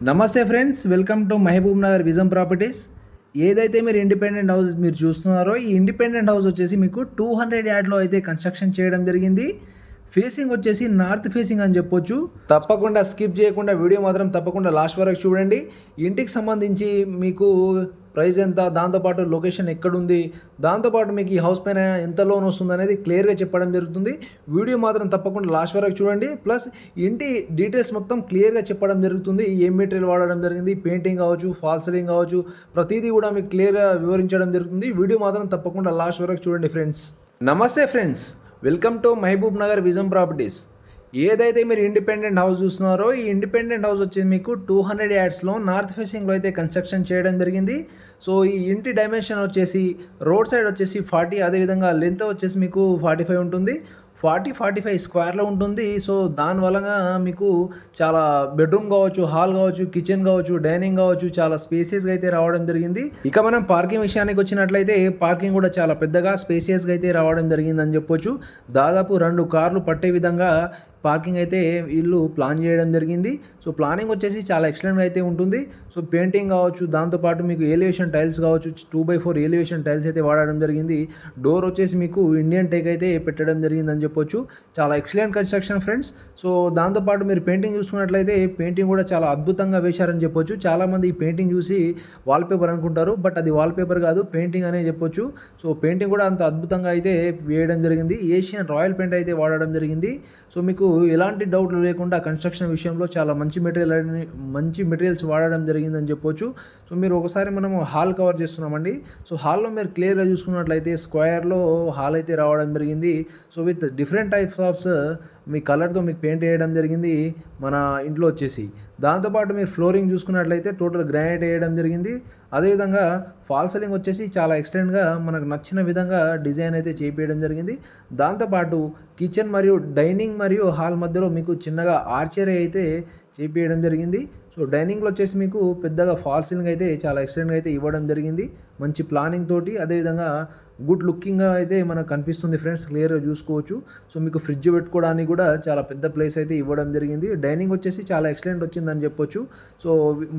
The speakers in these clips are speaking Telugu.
నమస్తే friends welcome to Mahabub Nagar vision properties. ఏదైతే మీరు ఇండిపెండెంట్ హౌస్ మీరు చూస్తున్నారో ఈ ఇండిపెండెంట్ హౌస్ వచ్చేసి మీకు టూ హండ్రెడ్ యార్డ్లో అయితే కన్స్ట్రక్షన్ చేయడం జరిగింది. ఫేసింగ్ వచ్చేసి నార్త్ ఫేసింగ్ అని చెప్పొచ్చు. తప్పకుండా స్కిప్ చేయకుండా వీడియో మాత్రం తప్పకుండా లాస్ట్ వరకు చూడండి. ఇంటికి సంబంధించి మీకు ప్రైస్ ఎంత? దాంతోపాటు లొకేషన్ ఎక్కడుంది? దాంతోపాటు మీకు ఈ హౌస్ పైన ఎంత లోన్ వస్తుంది అనేది క్లియర్గా చెప్పడం జరుగుతుంది. వీడియో మాత్రం తప్పకుండా లాస్ట్ వరకు చూడండి. ప్లస్ ఇంటి డీటెయిల్స్ మొత్తం క్లియర్గా చెప్పడం జరుగుతుంది. ఏ మెటీరియల్ వాడడం జరిగింది? పెయింటింగ్ కావచ్చు ఫాల్ సీలింగ్ కావచ్చు ప్రతిదీ కూడా మీకు క్లియర్గా వివరించడం జరుగుతుంది. వీడియో మాత్రం తప్పకుండా లాస్ట్ వరకు చూడండి ఫ్రెండ్స్. నమస్తే friends. Welcome to Mahabub Nagar vision properties. ఏదైతే మీరు ఇండిపెండెంట్ హౌస్ చూస్తున్నారో ఈ ఇండిపెండెంట్ హౌస్ వచ్చేసి మీకు టూ హండ్రెడ్ యాడ్స్లో నార్త్ ఫేసింగ్లో అయితే కన్స్ట్రక్షన్ చేయడం జరిగింది. సో ఈ ఇంటి డైమెన్షన్ వచ్చేసి రోడ్ సైడ్ వచ్చేసి ఫార్టీ అదేవిధంగా లెంత్ వచ్చేసి మీకు ఫార్టీ ఫైవ్ ఉంటుంది. ఫార్టీ ఫార్టీ ఫైవ్ స్క్వేర్లో ఉంటుంది. సో దానివలన మీకు చాలా బెడ్రూమ్ కావచ్చు హాల్ కావచ్చు కిచెన్ కావచ్చు డైనింగ్ కావచ్చు చాలా స్పేసియస్గా అయితే రావడం జరిగింది. ఇక మనం పార్కింగ్ విషయానికి వచ్చినట్లయితే పార్కింగ్ కూడా చాలా పెద్దగా స్పేసియస్గా అయితే రావడం జరిగిందని చెప్పొచ్చు. దాదాపు రెండు కార్లు పట్టే విధంగా పార్కింగ్ అయితే వీళ్ళు ప్లాన్ చేయడం జరిగింది. సో ప్లానింగ్ వచ్చేసి చాలా ఎక్సలెంట్గా అయితే ఉంటుంది. సో పెయింటింగ్ కావచ్చు దాంతోపాటు మీకు ఎలివేషన్ టైల్స్ కావచ్చు two by four elevation tiles అయితే వాడడం జరిగింది. డోర్ వచ్చేసి మీకు ఇండియన్ టేక్ అయితే పెట్టడం జరిగిందని చెప్పొచ్చు. చాలా ఎక్సలెంట్ కన్స్ట్రక్షన్ ఫ్రెండ్స్. సో దాంతోపాటు మీరు పెయింటింగ్ చూసుకున్నట్లయితే పెయింటింగ్ కూడా చాలా అద్భుతంగా వేశారని చెప్పొచ్చు. చాలామంది ఈ పెయింటింగ్ చూసి వాల్పేపర్ అనుకుంటారు బట్ అది వాల్పేపర్ కాదు పెయింటింగ్ అనే చెప్పొచ్చు. సో పెయింటింగ్ కూడా అంత అద్భుతంగా అయితే వేయడం జరిగింది. ఏషియన్ రాయల్ పెయింట్ అయితే వాడడం జరిగింది. సో మీకు ఎలాంటి డౌట్లు లేకుండా కన్స్ట్రక్షన్ విషయంలో చాలా మంచి మెటీరియల్ మంచి మెటీరియల్స్ వాడడం జరిగిందని చెప్పొచ్చు. సో మీరు ఒకసారి మనము హాల్ కవర్ చేస్తున్నామండి. సో హాల్లో మీరు క్లియర్గా చూసుకున్నట్లయితే స్క్వేర్లో హాల్ అయితే రావడం జరిగింది. So with different types of మీ కలర్తో మీకు పెయింట్ వేయడం జరిగింది మన ఇంట్లో వచ్చేసి. దాంతోపాటు మీరు ఫ్లోరింగ్ చూసుకున్నట్లయితే టోటల్ గ్రానైట్ వేయడం జరిగింది. అదేవిధంగా ఫాల్ సీలింగ్ వచ్చేసి చాలా ఎక్సలెంట్గా మనకు నచ్చిన విధంగా డిజైన్ అయితే చేపించడం జరిగింది. దాంతోపాటు కిచెన్ మరియు డైనింగ్ మరియు హాల్ మధ్యలో మీకు చిన్నగా ఆర్చరీ అయితే చేపించడం జరిగింది. సో డైనింగ్లో వచ్చేసి మీకు పెద్దగా ఫాల్ సీలింగ్ అయితే చాలా ఎక్సలెంట్గా అయితే ఇవ్వడం జరిగింది. మంచి ప్లానింగ్ తోటి అదేవిధంగా గుడ్ లుకింగ్ అయితే మనకు కనిపిస్తుంది ఫ్రెండ్స్. క్లియర్గా చూసుకోవచ్చు. సో మీకు ఫ్రిడ్జ్ పెట్టుకోవడానికి కూడా చాలా పెద్ద ప్లేస్ అయితే ఇవ్వడం జరిగింది. డైనింగ్ వచ్చేసి చాలా ఎక్సలెంట్ వచ్చిందని చెప్పొచ్చు. సో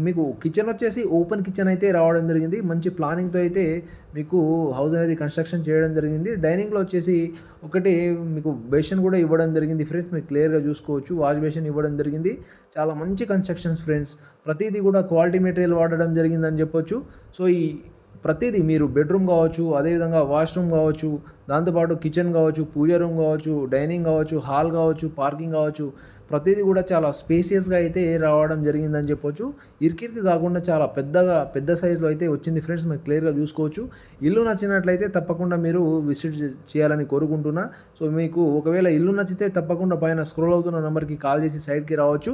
మీకు కిచెన్ వచ్చేసి ఓపెన్ కిచెన్ అయితే రావడం జరిగింది. మంచి ప్లానింగ్తో అయితే మీకు హౌస్ అనేది కన్స్ట్రక్షన్ చేయడం జరిగింది. డైనింగ్లో వచ్చేసి ఒకటి మీకు బేషన్ కూడా ఇవ్వడం జరిగింది ఫ్రెండ్స్. మీకు క్లియర్గా చూసుకోవచ్చు. వాష్ బేషన్ ఇవ్వడం జరిగింది. చాలా మంచి కన్స్ట్రక్షన్స్ ఫ్రెండ్స్. ప్రతిదీ కూడా క్వాలిటీ మెటీరియల్ వాడడం జరిగిందని చెప్పొచ్చు. సో ఈ ప్రతిదీ మీరు బెడ్రూమ్ కావచ్చు అదేవిధంగా వాష్రూమ్ కావచ్చు దాంతోపాటు కిచెన్ కావచ్చు పూజ రూమ్ కావచ్చు డైనింగ్ కావచ్చు హాల్ కావచ్చు పార్కింగ్ కావచ్చు ప్రతిదీ కూడా చాలా స్పేసియస్గా అయితే రావడం జరిగిందని చెప్పొచ్చు. ఇరికిరికి కాకుండా చాలా పెద్దగా పెద్ద సైజులో అయితే వచ్చింది ఫ్రెండ్స్ మీరు క్లియర్గా చూసుకోవచ్చు. ఇల్లు నచ్చినట్లయితే తప్పకుండా మీరు విజిట్ చేయాలని కోరుకుంటున్నా. సో మీకు ఒకవేళ ఇల్లు నచ్చితే తప్పకుండా పైన స్క్రోల్ అవుతున్న నెంబర్కి కాల్ చేసి సైడ్కి రావచ్చు.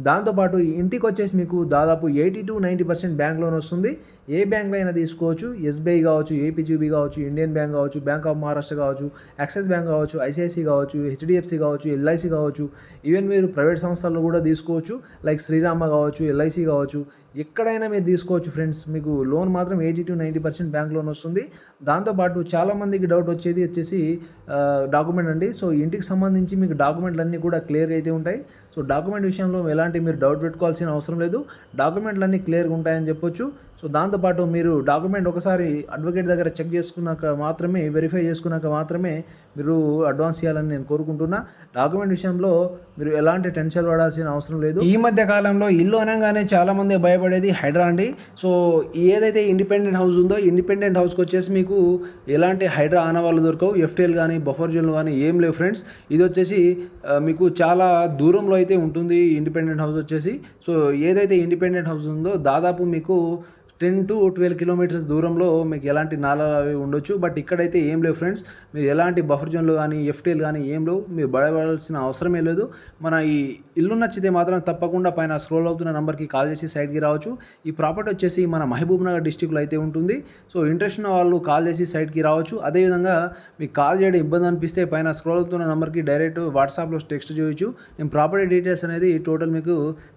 దాంతోపాటు ఇంటికి వచ్చేసి మీకు దాదాపు eighty to ninety percent bank loan వస్తుంది. ఏ బ్యాంక్లో అయినా తీసుకోవచ్చు. ఎస్బీఐ కావచ్చు ఏపీజీబీ కావచ్చు ఇండియన్ బ్యాంక్ కావచ్చు బ్యాంక్ ఆఫ్ మహారాష్ట్ర కావచ్చు యాక్సిస్ బ్యాంక్ కావచ్చు ఐసిఐసి కావచ్చు హెచ్డిఎఫ్సి కావచ్చు ఎల్ఐసి కావచ్చు. ఈవెన్ మీరు ప్రైవేట్ సంస్థల్లో కూడా తీసుకోవచ్చు. లైక్ శ్రీరామ కావచ్చు ఎల్ఐసి కావచ్చు. ఎక్కడైనా మీరు తీసుకోవచ్చు ఫ్రెండ్స్. మీకు లోన్ మాత్రం eighty to ninety percent bank loan వస్తుంది. దాంతోపాటు చాలామందికి డౌట్ వచ్చేది వచ్చేసి డాక్యుమెంట్ అండి. సో ఇంటికి సంబంధించి మీకు డాక్యుమెంట్లు అన్నీ కూడా క్లియర్ అయితే ఉంటాయి. సో డాక్యుమెంట్ విషయంలో ఎలాంటి మీరు డౌట్ పెట్టుకోవాల్సిన అవసరం లేదు. డాక్యుమెంట్లు అన్నీ క్లియర్గా ఉంటాయని చెప్పొచ్చు. సో దాంతోపాటు మీరు డాక్యుమెంట్ ఒకసారి అడ్వకేట్ దగ్గర చెక్ చేసుకున్నాక మాత్రమే వెరిఫై చేసుకున్నాక మాత్రమే మీరు అడ్వాన్స్ చేయాలని నేను కోరుకుంటున్నా. డాక్యుమెంట్ విషయంలో మీరు ఎలాంటి టెన్షన్ పడాల్సిన అవసరం లేదు. ఈ మధ్య కాలంలో ఇల్లు అనగానే చాలా మంది భయపడేది హైడ్రా అండి. సో ఏదైతే ఇండిపెండెంట్ హౌస్ ఉందో ఇండిపెండెంట్ హౌస్కి వచ్చేసి మీకు ఎలాంటి హైడ్రా ఆనవాళ్ళు దొరకవు. ఎఫ్టీఎల్ కానీ బఫర్ జోన్లు కానీ ఏం లేవు ఫ్రెండ్స్. ఇది వచ్చేసి మీకు చాలా దూరంలో అయితే ఉంటుంది ఇండిపెండెంట్ హౌస్ వచ్చేసి. సో ఏదైతే ఇండిపెండెంట్ హౌస్ ఉందో దాదాపు మీకు టెన్ టు ట్వెల్వ్ కిలోమీటర్స్ దూరంలో మీకు ఎలాంటి నాలాలు అవి ఉండొచ్చు. బట్ ఇక్కడైతే ఏం లేవు ఫ్రెండ్స్. మీరు ఎలాంటి బఫర్ జోన్లు కానీ ఎఫ్టీఎల్ కానీ ఏం లేవు. మీరు భయపడాల్సిన అవసరమే లేదు. మన ఈ ఇల్లు నచ్చితే మాత్రం తప్పకుండా పైన స్క్రోల్ అవుతున్న నెంబర్కి కాల్ చేసి సైడ్కి రావచ్చు. ఈ ప్రాపర్టీ వచ్చేసి మన మహబూబ్ నగర్ డిస్టిక్లో అయితే ఉంటుంది. సో ఇంట్రెస్ట్ ఉన్న వాళ్ళు కాల్ చేసి సైడ్కి రావచ్చు. అదేవిధంగా మీకు కాల్ చేయడం ఇబ్బంది అనిపిస్తే పైన స్క్రోల్ అవుతున్న నెంబర్కి డైరెక్ట్ వాట్సాప్లో టెక్స్ట్ చేయొచ్చు. నేను ప్రాపర్టీ డీటెయిల్స్ అనేది టోటల్ మీకు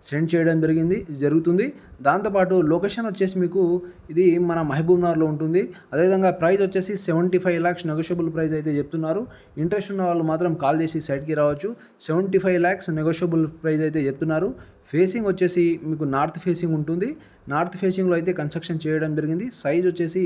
సెండ్ చేయడం జరిగింది జరుగుతుంది. దాంతోపాటు లొకేషన్ వచ్చేసి మీకు ఇది మన మహబూబ్ నగర్లో ఉంటుంది. అదేవిధంగా ప్రైస్ వచ్చేసి seventy five lakhs negotiable price అయితే చెప్తున్నారు. ఇంట్రెస్ట్ ఉన్న వాళ్ళు మాత్రం కాల్ చేసి సైట్కి రావచ్చు. Seventy five lakhs negotiable price అయితే చెప్తున్నారు. ఫేసింగ్ వచ్చేసి మీకు నార్త్ ఫేసింగ్ ఉంటుంది. నార్త్ ఫేసింగ్లో అయితే కన్స్ట్రక్షన్ చేయడం జరిగింది. సైజ్ వచ్చేసి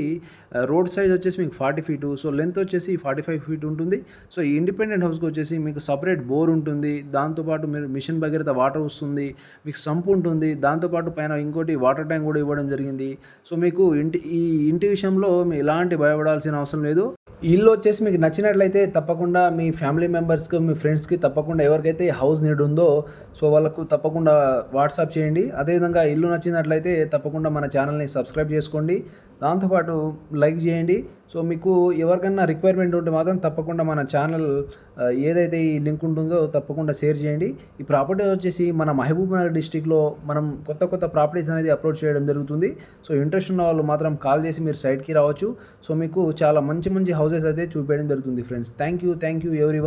రోడ్ సైజ్ వచ్చేసి మీకు ఫార్టీ ఫీటు. సో లెంత్ వచ్చేసి ఫార్టీ ఫైవ్ ఫీట్ ఉంటుంది. సో ఈ ఇండిపెండెంట్ హౌస్కి వచ్చేసి మీకు సపరేట్ బోర్ ఉంటుంది. దాంతోపాటు మీరు మిషన్ భగీరథ వాటర్ వస్తుంది. మీకు సంప్ ఉంటుంది. దాంతోపాటు పైన ఇంకోటి వాటర్ ట్యాంక్ కూడా ఇవ్వడం జరిగింది. సో మీకు ఇంటి ఈ ఇంటి విషయంలో మీ ఎలాంటి భయపడాల్సిన అవసరం లేదు. ఇల్లు వచ్చేసి మీకు నచ్చినట్లయితే తప్పకుండా మీ ఫ్యామిలీ మెంబర్స్కి మీ ఫ్రెండ్స్కి తప్పకుండా ఎవరికైతే హౌస్ నీడ్ ఉందో సో వాళ్ళకు తప్పకుండా వాట్సాప్ చేయండి. అదేవిధంగా ఇల్లు నచ్చినట్లయితే తప్పకుండా మన ఛానల్ని సబ్స్క్రైబ్ చేసుకోండి. దాంతోపాటు లైక్ చేయండి. సో మీకు ఎవరికన్నా రిక్వైర్మెంట్ ఉంటే మాత్రం తప్పకుండా మన ఛానల్ ఏదైతే ఈ లింక్ ఉంటుందో తప్పకుండా షేర్ చేయండి. ఈ ప్రాపర్టీ వచ్చేసి మన మహబూబ్నగర్ డిస్టిక్లో మనం కొత్త కొత్త ప్రాపర్టీస్ అనేది అప్లోడ్ చేయడం జరుగుతుంది. సో ఇంట్రెస్ట్ ఉన్న వాళ్ళు మాత్రం కాల్ చేసి మీరు సైట్కి రావచ్చు. సో మీకు చాలా మంచి మంచి హౌసెస్ అయితే చూపించడం జరుగుతుంది friends thank you thank you every